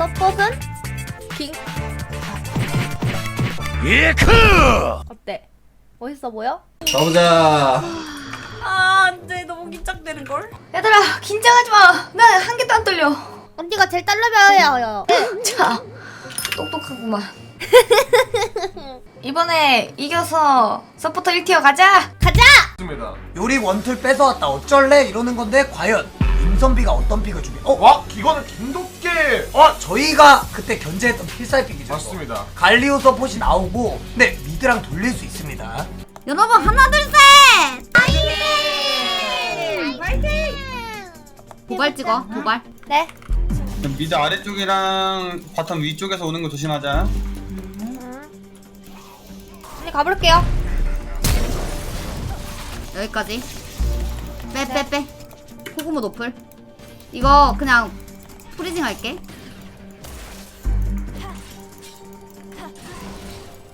서폿은 킹 예크! 어때? 멋있어 보여? 가보자. 아, 안 돼 너무 긴장되는 걸. 얘들아 긴장하지 마. 나한 개도 안 떨려. 언니가 제일 딸려봐요 자, 똑똑하구만. 이번에 이겨서 서포터 1티어 가자. 가자! 좋습니다. 요리 원툴 뺏어왔다 어쩔래? 이러는 건데 과연 임선비가 어떤 픽을 주게? 어? 와, 이거는 김도깨. 어? 저희가 그때 견제했던 필살 픽이죠 이거. 맞습니다. 갈리오 서폿이 나오고 네 미드랑 돌릴 수 있습니다 여러분 하나 둘셋 도발 찍어 도발 네 미드 아래쪽이랑 바텀 위쪽에서 오는 거 조심하자. 언니 가볼게요 여기까지 빼 빼빼 코구모 노플 이거 그냥 프리징 할게.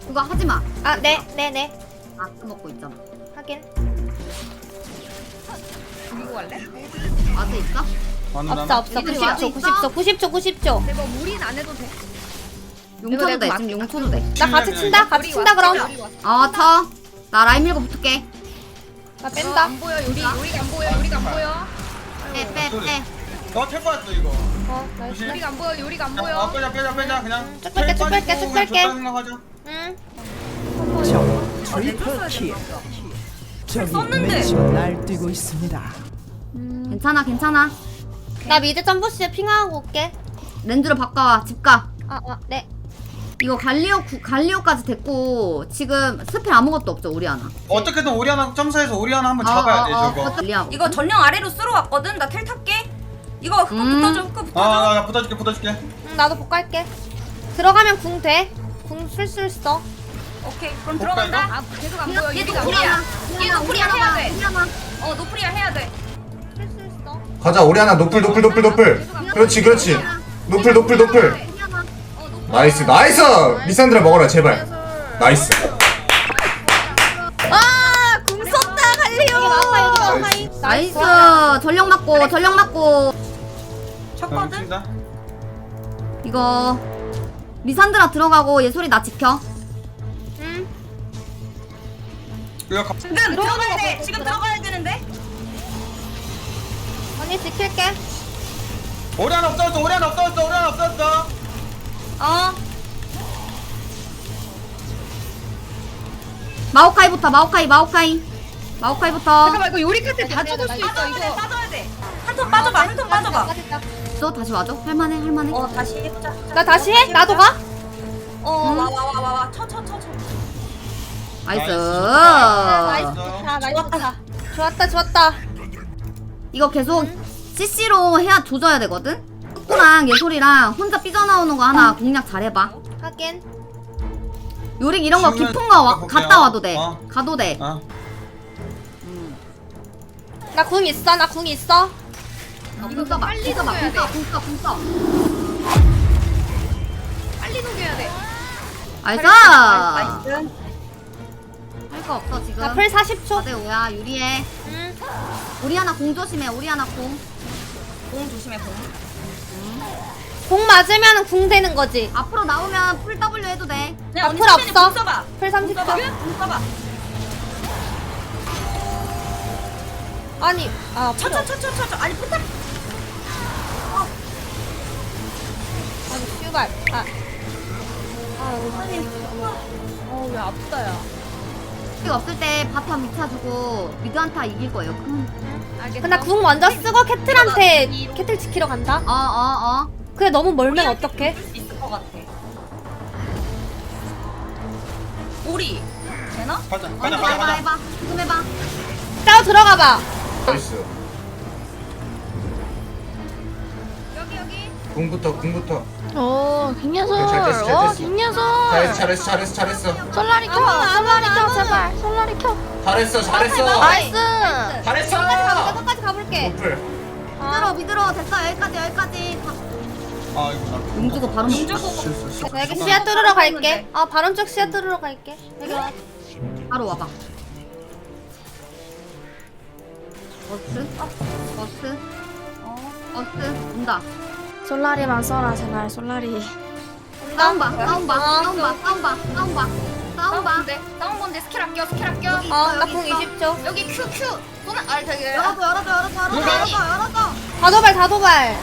그거 하지마. 아 네 네 네. 아 먹고 있잖아. 하긴 이거 갈래? 와드 있어? 없어 없어. 이거 90초 와드 90초 90초 90초 내가 무리는 안 해도 돼. 용쳐도 돼 지금 막- 용쳐도 나 같이 친다 같이 친다 그럼. 쳐. 나 라인 밀고 붙을게. 나 뺀다. 안 보여. 요리 요리가 안 보여. 요리가 안 보여. 빼빼빼 어, 텔 뻔했어 이거. 어 나이스 조심. 요리가 안 보여 요리가 안 야, 보여. 아, 빼자 빼자 빼자 그냥. 쭉 뺄게, 쭉 뺄게, 쭉 뺄게. 생각하자. 응 트리플 킬. 저기 썼는데. 왼쪽 날뛰고 있습니다. 괜찮아 괜찮아 나 미드 점프시 핑하고 올게 렌즈로 바꿔와 집가 아 아 네 이거 갈리오 구- 갈리오까지 됐고 지금 스펠 아무것도 없죠 우리 하나 어떻게든 오리아나 점사해서 오리아나 한번 잡아야 돼 저거. 갈리오 이거 전령 아래로 쓸어 왔거든. 나 텔 탈게. 이거 흑 음. 붙어줘. 흑 붙어줘. 아, 나 붙어줄게 붙어줄게. 응, 나도 복 갈게 들어가면 궁 돼궁 쓸수 있어 오케이. 그럼 들어간다. 아 계속 안 보여 얘 요리가 안 노플이야. 보여. 얘 노플이야 해야 돼. 어 노플이야 해야 돼. 쓸수 있어 가자, 우리 하나 노플 노플 노플 노플. 그렇지, 그렇지. 노플 노플 노플. 나이스, 나이스. 미산드라 먹어라 제발. 나이스. 아 궁 썼다 갈리오 나이스 전력 맞고 전력 맞고 자, 쳤거든. 붙인다. 이거 미산드라 들어가고 얘 소리 나 지켜 응 이거 가- 지금 들어가야 돼. 지금 들어가야 되는데. 언니 지킬게 오리아나 없어졌어 오리아나 없어졌어 오리아나 없어졌어. 어. 마오카이부터 마오카이 마오카이 마오카이부터 잠깐만 이거 요리 카트 다 죽을 수 있어 빠져야 돼. 이거. 빠져야 돼. 한턴 빠져봐. 한턴 빠져봐. 또 다시 와줘? 할만해 할만해? 어 다시 해보자. 나 다시 해? 나도 가? 어와 와 와 와와. 쳐쳐쳐 쳐. 나이스. 나이스. 어. 좋다 나이스 좋다. 좋았다 좋았다. 이거 계속 CC로 해야 조져야 되거든? 꾸랑 예솔이랑 혼자 삐져나오는 거 하나 공략 잘해봐. 하긴 요릭 이런 거 깊은 거 와- 볼게요. 갔다 와도 돼. 어. 가도 돼. 아, 나궁 있어 나 궁 있어 이거 써봐 빨리 궁 써봐 녹여야 돼. 궁써궁써궁써 빨리 녹여야 돼. 나이스 나이스. 할거 없어 지금 나풀 40초 4대 5야 유리해 응 우리 하나 공 조심해 우리 하나 공 공 조심해 공. 궁 맞으면 궁 되는 거지 앞으로 나오면 풀 W 해도 돼 앞으로 언니 처음에는 없어. 공 써봐. 풀 공 써봐. 30초 공 써봐. 아니 아풀 없- 쳐쳐쳐쳐쳐. 아니 포탑. 슈발 아 어왜 아프다 야. 이거 없을 때 바텀 미쳐주고 미드 한타 이길 거예요 음. 알겠어. 근데 궁 먼저 쓰고 캐틀한테 캐틀 지키러 간다 어어어 그래 너무 멀면 어떡해 있을 것 같아. 오리. 되나? 가자 어, 가자 해봐 가자 해봐 가자. 해봐 지금 해봐 싸워 들어가 봐 나이스. 궁부터 궁부터. 오, 김녀석. 잘 됐어, 잘 어, 됐어. 김녀석. 잘했어 잘했어 잘했어 잘했어. 솔라리 켜. 솔라리 켜, 제발. 솔라리 켜. 잘했어 잘했어. 나이스. 잘했어. 끝까지 가볼게 노플. 믿으러 믿으러 됐어 여기까지 여기까지 다- 아 이거 나. 용 주고 바로 먹자 실수 실수. 자, 여기 시야 뚫으러 갈게 아 바론 쪽 시야 뚫으러 갈게 여기 와 바로 와봐 버스 버스 어 버스 온다 솔라리만 써라 제발. 솔라리. 다운봐 다운봐 아, 다운봐 다운봐 다운봐. 다운봐. 건데 다운 건데 스킬 아껴 스킬 아껴. 어나궁 20초. 여기 큐큐 쏘면 아 저기. 열어줘 열어줘 열어줘 열어줘 열어줘 열어줘 다 도발 다 도발.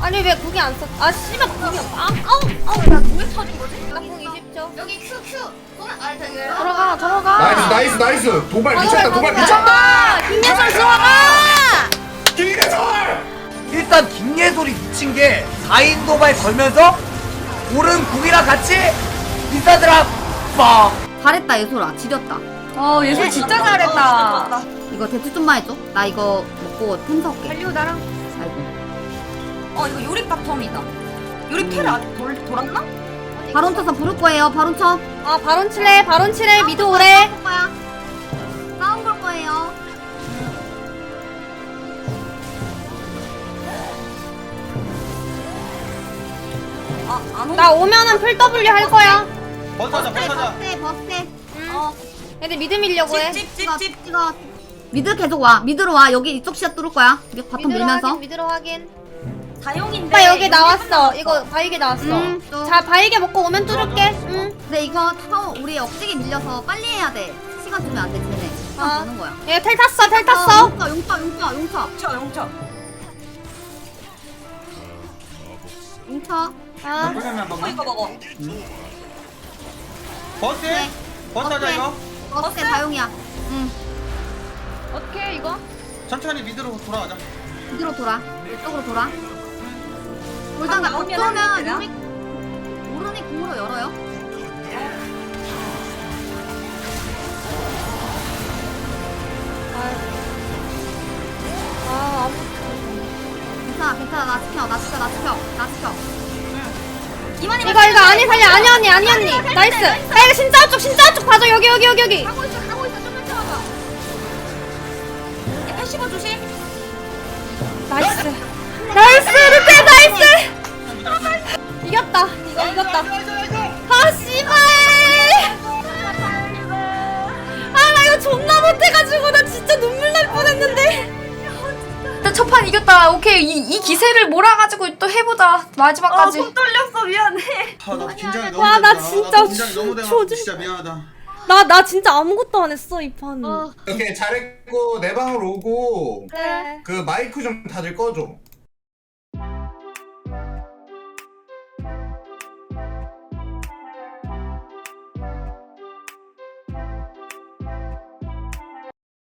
아니 왜 궁이 안 썼.. 아 씨발 궁이 없.. 아 아우 아우 나 궁이 터진 거지? 나궁 20초. 여기 큐큐 쏘면 아 저기. 들어가 들어가. 나이스 나이스 나이스. 도발 다 미쳤다 도발 다 미쳤다! 김예솔 미친 게 4인 도발 걸면서 오른 궁이랑 같이 리산드라. 빡 잘했다 예솔아. 지렸다. 어 예술 진짜 잘했다. 이거 대추 좀만 해줘. 나 이거 먹고 템 사올게. 달리오 나랑. 아이고. 어 이거 요리 바텀이다. 요리 텔 아직 돌, 돌았나? 바론 쳐서 부를 거예요. 바론 쳐. 아 바론 칠래 바론 칠래 미드 오래. 거야 안 나 오면은 풀 W 할 거야. 버타자 버타자. 버스해 버스해. 어. 애들 미드 밀려고 해. 찝찝찝찝 찍어. 미드 계속 와. 미드로 와. 여기 이쪽 시야 뚫을 거야. 우리 바텀 미드로 밀면서. 확인 미드로 확인. 사용인데 오빠 여기 나왔어. 이거 바이게 나왔어. 음, 또. 자 바이게 먹고 오면 뚫을게. 응. 근데 이거 타워 우리 억지게 밀려서 빨리 해야 돼. 시간 주면 안돼 쟤네. 시간 아. 버는 거야. 얘텔 탔어 텔 탔어. 용쳐 용쳐 용쳐 용쳐 용쳐 용쳐 용쳐 아 그러면 한어 이거 먹어. 버스? 네. 버스. 이거. 버스해 다용이야. 응. 어떻게 이거? 천천히 미드로 돌아가자. 미드로 돌아. 이쪽으로 돌아. 나오면 어쩌면 하면 되나? 요리 오른이 궁으로 열어요? 아, 아무- 괜찮아 괜찮아. 나 지켜 나 지켜 나 지켜 나 지켜 이만희 이거 이거 아니 살려 아니 언니 아니 언니. 나이스. 야 이거 신짜 쪽 신짜 쪽 봐줘. 여기 여기 여기 여기. 하고 있어 하고 있어. 좀만 참아봐. 얘 패시브 조심. 나이스. 나이스 루테 나이스. 이겼다. 이거 이겼다. 아 씨발. 아나 이거 존나 못해가지고 나 진짜 눈물 오케이 이, 이 기세를 몰아가지고 또 해보자 마지막까지. 어손 떨렸어 미안해 아나 긴장이 너무 와, 나 된다. 진짜 나 긴장이 너무 돼가지고 조짐- 진짜 미안하다 나 나 진짜 아무것도 안 했어 이 판 어. 이렇게 잘했고 내 방으로 오고 네. 그 마이크 좀 다들 꺼줘